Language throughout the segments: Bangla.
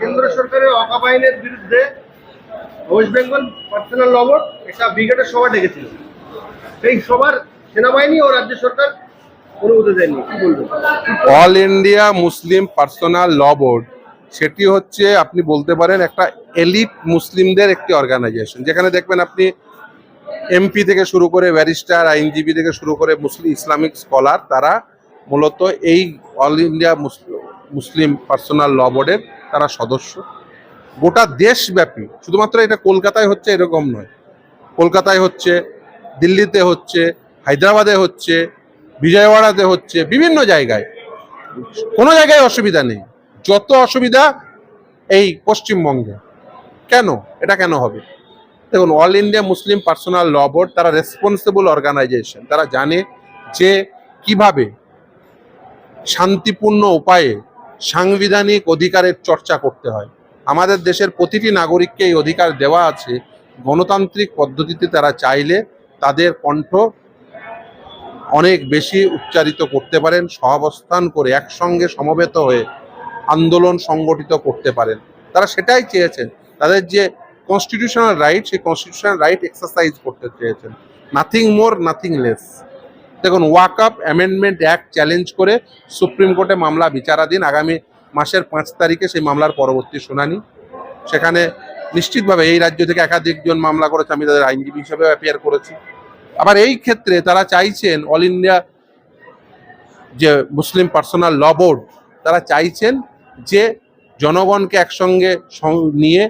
কেন্দ্র সরকারের অকাপ আইনের বিরুদ্ধে ওয়েস্ট বেঙ্গল পার্সোনাল লবর একটা ব্রিগেডের সভা ডেকেছিল। সেই সভার সেনাবাহিনী ও রাজ্য সরকার All India Muslim personal law board, সেটি হচ্ছে আপনি বলতে পারেন একটা এলিট মুসলিমদের একটি অর্গানাইজেশন। যেখানে দেখবেন আপনি এমপি থেকে শুরু করে ব্যারিস্টার, আইনজীবী থেকে শুরু করে মুসলিম ইসলামিক স্কলার, তারা মূলত এই All India Muslim personal law বোর্ডের তারা সদস্য। গোটা দেশব্যাপী, শুধুমাত্র এটা কলকাতায় হচ্ছে এরকম নয়, কলকাতায় হচ্ছে, দিল্লিতে হচ্ছে, হায়দ্রাবাদে হচ্ছে, বিজয়ওয়াড়াতে হচ্ছে, বিভিন্ন জায়গায়। কোনো জায়গায় অসুবিধা নেই। যত অসুবিধা এই পশ্চিমবঙ্গে। কেন? এটা কেন হবে? দেখুন All India Muslim personal law board তারা রেসপন্সিবল অর্গানাইজেশন তারা জানে যে কীভাবে শান্তিপূর্ণ উপায়ে সাংবিধানিক অধিকারের চর্চা করতে হয়। আমাদের দেশের প্রতিটি নাগরিককে এই অধিকার দেওয়া আছে। গণতান্ত্রিক পদ্ধতিতে তারা চাইলে তাদের কণ্ঠ অনেক বেশি উচ্চারিত করতে পারেন, সহাবস্থান করে একসঙ্গে সমবেত হয়ে আন্দোলন সংগঠিত করতে পারেন। তারা সেটাই চেয়েছেন। তাদের যে কনস্টিটিউশনাল রাইট সেই কনস্টিটিউশনাল রাইট এক্সারসাইজ করতে চেয়েছেন। নাথিং মোর নাথিং লেস দেখুন, ওয়াক আপ অ্যামেন্ডমেন্ট অ্যাক্ট চ্যালেঞ্জ করে সুপ্রিম কোর্টে মামলা বিচারাধীন আগামী মাসের পাঁচ তারিখে সেই মামলার পরবর্তী শুনানি। সেখানে নিশ্চিতভাবে এই রাজ্য থেকে একাধিকজন মামলা করেছে, আমি তাদের আইনজীবী হিসেবে অ্যাপিয়ার করেছি। আবার এই ক্ষেত্রে তারা চাইছেন অল ইন্ডিয়া যে মুসলিম পার্সোনাল ল বোর্ড তারা চাইছেন যে জনগণকে একসঙ্গে নিয়ে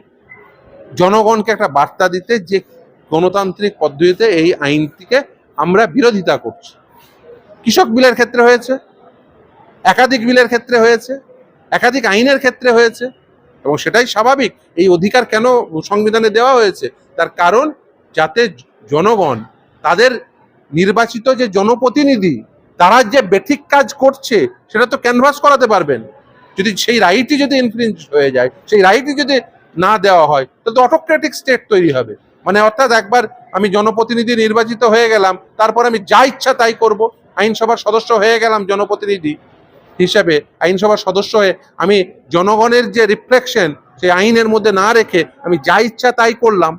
জনগণকে একটা বার্তা দিতে যে গণতান্ত্রিক পদ্ধতিতে এই আইনটিকে আমরা বিরোধিতা করছি। কৃষক বিলের ক্ষেত্রে হয়েছে, একাধিক বিলের ক্ষেত্রে হয়েছে, একাধিক আইনের ক্ষেত্রে হয়েছে, এবং সেটাই স্বাভাবিক। এই অধিকার কেন সংবিধানে দেওয়া হয়েছে? তার কারণ যাতে জনগণ, তাদের নির্বাচিত যে জনপ্রতিনিধি, তারা যে বেঠিক কাজ করছে, সেটা তো ক্যানভাস করাতে পারবেন। যদি সেই রাইটই যদি ইনফ্লুয়েন্স হয়ে যায়, সেই রাইটই যদি না দেওয়া হয়, তাহলে তো অটোক্রেটিক স্টেট তৈরি হবে। মানে অর্থাৎ একবার আমি জনপ্রতিনিধি নির্বাচিত হয়ে গেলাম, তারপর আমি যা ইচ্ছা তাই করব। আইনসভার সদস্য হয়ে গেলাম জনপ্রতিনিধি হিসাবে। আইনসভার সদস্য হয়ে আমি জনগণের যে রিফ্লেকশন সেই আইনের মধ্যে না রেখে আমি যা ইচ্ছা তাই করলাম।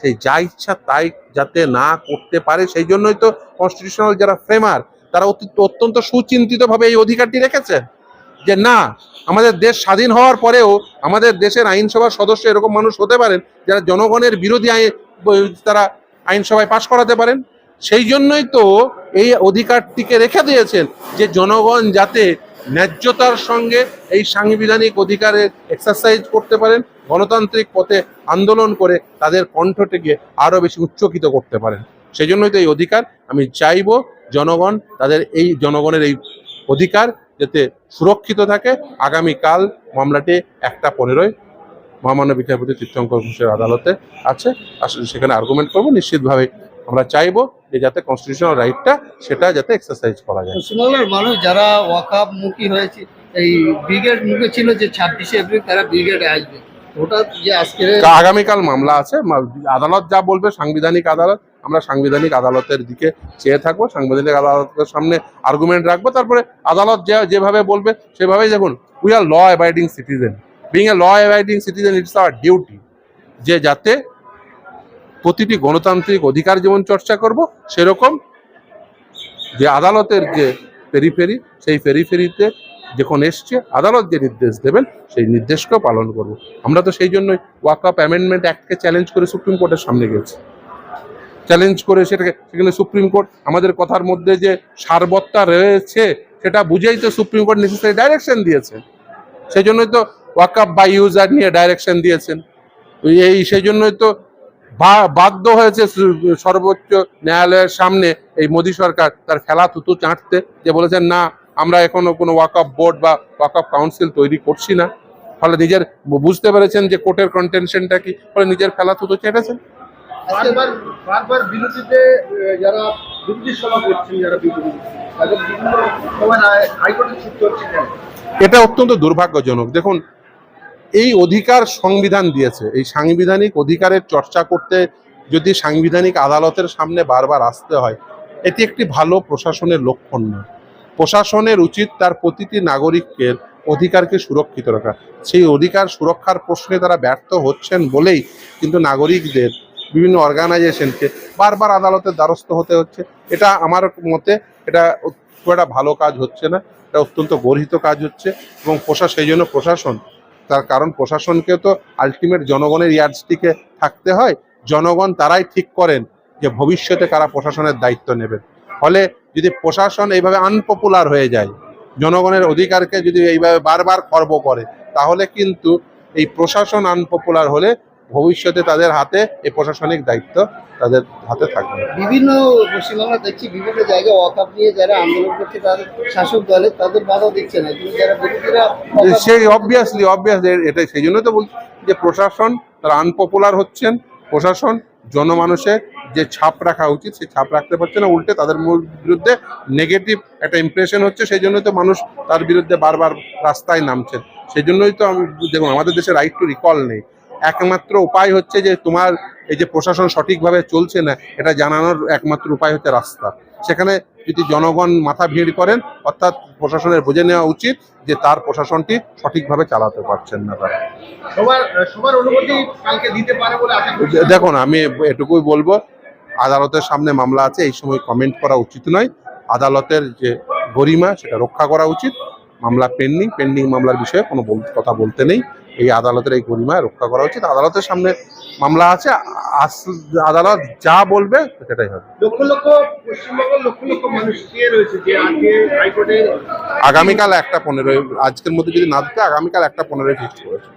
সেই যা ইচ্ছা তাই যাতে না করতে পারে, সেই জন্যই তো কনস্টিটিউশনাল যারা ফ্রেমার তারা অতি- অত্যন্ত সুচিন্তিতভাবে এই অধিকারটি রেখেছে যে না, আমাদের দেশ স্বাধীন হওয়ার পরেও আমাদের দেশের আইনসভার সদস্য এরকম মানুষ হতে পারেন যারা জনগণের বিরোধী আইন, তারা আইনসভায় পাশ করাতে পারেন। সেই জন্যই তো এই অধিকারটিকে রেখে দিয়েছেন যে জনগণ যাতে ন্যায্যতার সঙ্গে এই সাংবিধানিক অধিকারের এক্সারসাইজ করতে পারেন, গণতান্ত্রিক পথে আন্দোলন করে তাদের কণ্ঠটিকে আরও বেশি উচ্চকিত করতে পারেন। সেই জন্যই তো এই অধিকার। আমি চাইব জনগণ, তাদের এই জনগণের এই অধিকার যাতে সুরক্ষিত থাকে। আগামীকাল মামলাটি একটা পনেরোই মহামান্য বিচারপতি তীর্থঙ্কর ঘোষের আদালতে আছে। আসলে সেখানে আর্গুমেন্ট করব, নিশ্চিতভাবে আমরা চাইব যে যাতে কনস্টিটিউশনাল রাইটটা সেটা যাতে এক্সারসাইজ করা যায়। পশ্চিমবাংলার মানুষ যারা ওয়াকাপ মুখী হয়েছে এই ব্রিগেড মুখে ছিল যে ছাব্বিশে এপ্রিল তারা ব্রিগেডে আসবে। ওটা যে আজকে আগামীকাল মামলা আছে আদালত যা বলবে সাংবিধানিক আদালত আমরা সাংবিধানিক আদালতের দিকে চেয়ে থাকব সাংবিধানিক আদালতের সামনে আর্গুমেন্ট রাখব তারপরে আদালত যে যেভাবে বলবে সেভাবেই দেখুন we are law abiding citizen being a law abiding citizen it's our duty যে যাতে প্রতিটি গণতান্ত্রিক অধিকার যেমন চর্চা করব, সেরকম যে আদালতের যে পেরিফেরি সেই পেরিফেরিতে যখন এসছে, আদালত যে নির্দেশ দেবেন, সেই নির্দেশকেও পালন করব। আমরা তো সেই জন্যই ওয়াক আপ অ্যামেন্ডমেন্ট অ্যাক্টকে চ্যালেঞ্জ করে সুপ্রিম কোর্টের সামনে গেছি। চ্যালেঞ্জ করে সেটাকে, সেখানে সুপ্রিম কোর্ট আমাদের কথার মধ্যে যে সারবত্তা রয়েছে, সেটা বুঝেই তো সুপ্রিম কোর্ট নেসেসারি ডাইরেকশন দিয়েছে। সেই জন্যই তো ওয়াক আপ বাই ইউজার নিয়ে ডাইরেকশন দিয়েছেন। এই, সেই জন্যই তো বাধ্য হয়েছে সর্বোচ্চ ন্যায়ালয়ের সামনে এই মোদী সরকার তার খেলা থুতু চাঁটতে যে বলেছেন না আমরা এখনও কোনো ওয়াকআপ বোর্ড বা ওয়াকআপ কাউন্সিল তৈরি করছি না। ফলে নিজের বুঝতে পেরেছেন যে কোর্টের কন্টেনশনটা কি ফলে নিজের খেলা থুতু চেটেছেন বারবার বারবার বিরোধীতে যারা বিরোধী সভা করছেন যারা বিরোধী তাদের বিভিন্ন সময় হাইকোর্টে ছুটতে হচ্ছে এটা অত্যন্ত দুর্ভাগ্যজনক। দেখুন এই অধিকার সংবিধান দিয়েছে। এই সাংবিধানিক অধিকারের চর্চা করতে যদি সাংবিধানিক আদালতের সামনে বারবার আসতে হয়, এটি একটি ভালো প্রশাসনের লক্ষণ নয়। প্রশাসনের উচিত তার প্রতিটি নাগরিকের অধিকারকে সুরক্ষিত রাখা। সেই অধিকার সুরক্ষার প্রশ্নে তারা ব্যর্থ হচ্ছেন বলেই কিন্তু নাগরিকদের বিভিন্ন অর্গানাইজেশনকে বারবার আদালতের দ্বারস্থ হতে হচ্ছে। এটা আমার মতে এটা খুব একটা ভালো কাজ হচ্ছে না, এটা অত্যন্ত গর্হিত কাজ হচ্ছে এবং প্রশা, সেই জন্য প্রশাসন তার কারণ প্রশাসনকে তো আলটিমেট জনগণের ইয়ার্ডসটিকে থাকতে হয়। জনগণ তারাই ঠিক করেন যে ভবিষ্যতে কারা প্রশাসনের দায়িত্ব নেবেন ফলে যদি প্রশাসন এইভাবে আনপপুলার হয়ে যায়, জনগণের অধিকারকে যদি এইভাবে বারবার খর্ব করে, তাহলে কিন্তু এই প্রশাসন আনপপুলার হলে ভবিষ্যতে তাদের হাতে এই প্রশাসনিক দায়িত্ব তাদের হাতে থাকবে। বিভিন্ন পশ্চিমবাংলা দেখছি বিভিন্ন জায়গায় ওয়াকাপ নিয়ে যারা আন্দোলন করছে তাদের শাসক দলে তাদের বাধা দিচ্ছে না। কিন্তু যারা বিরোধীরা সেই অবভিয়াসলি অবভিয়াসলি এটাই সেই জন্যই তো বলছি যে প্রশাসন তারা আনপপুলার হচ্ছেন প্রশাসন জনমানুষের যে ছাপ রাখা উচিত সেই ছাপ রাখতে পারছে না উল্টে তাদের মূল বিরুদ্ধে নেগেটিভ একটা ইমপ্রেশন হচ্ছে সেই জন্যই তো মানুষ তার বিরুদ্ধে বারবার রাস্তায় নামছেন সেই জন্যই তো আমি দেখুন আমাদের দেশে রাইট টু রিকল নেই। একমাত্র উপায় হচ্ছে যে তোমার এই যে প্রশাসন সঠিকভাবে চলছে না এটা জানানোর একমাত্র উপায় হচ্ছে রাস্তা। সেখানে যদি জনগণ মাথা ভিড় করেন অর্থাৎ প্রশাসনের বুঝে নেওয়া উচিত যে তার প্রশাসনটি সঠিকভাবে চালাতে পারছেন না তারা। দেখুন আমি এটুকুই বলব আদালতের সামনে মামলা আছে এই সময় কমেন্ট করা উচিত নয়। আদালতের যে গরিমা সেটা রক্ষা করা উচিত। মামলা পেন্ডিং পেন্ডিং মামলার বিষয়ে কোনো কথা বলতে নেই। এই আদালতের এই গরিমা রক্ষা করা উচিত। আদালতের সামনে মামলা আছে আদালত যা বলবে সেটাই হবে। লক্ষ লক্ষ পশ্চিমবঙ্গের লক্ষ লক্ষ মানুষ রয়েছে যে আজকে হাইকোর্টে আগামীকাল একটা পনেরোই আজকের মধ্যে যদি না দিতে আগামীকাল একটা পনেরোই ফিক্স করেছে।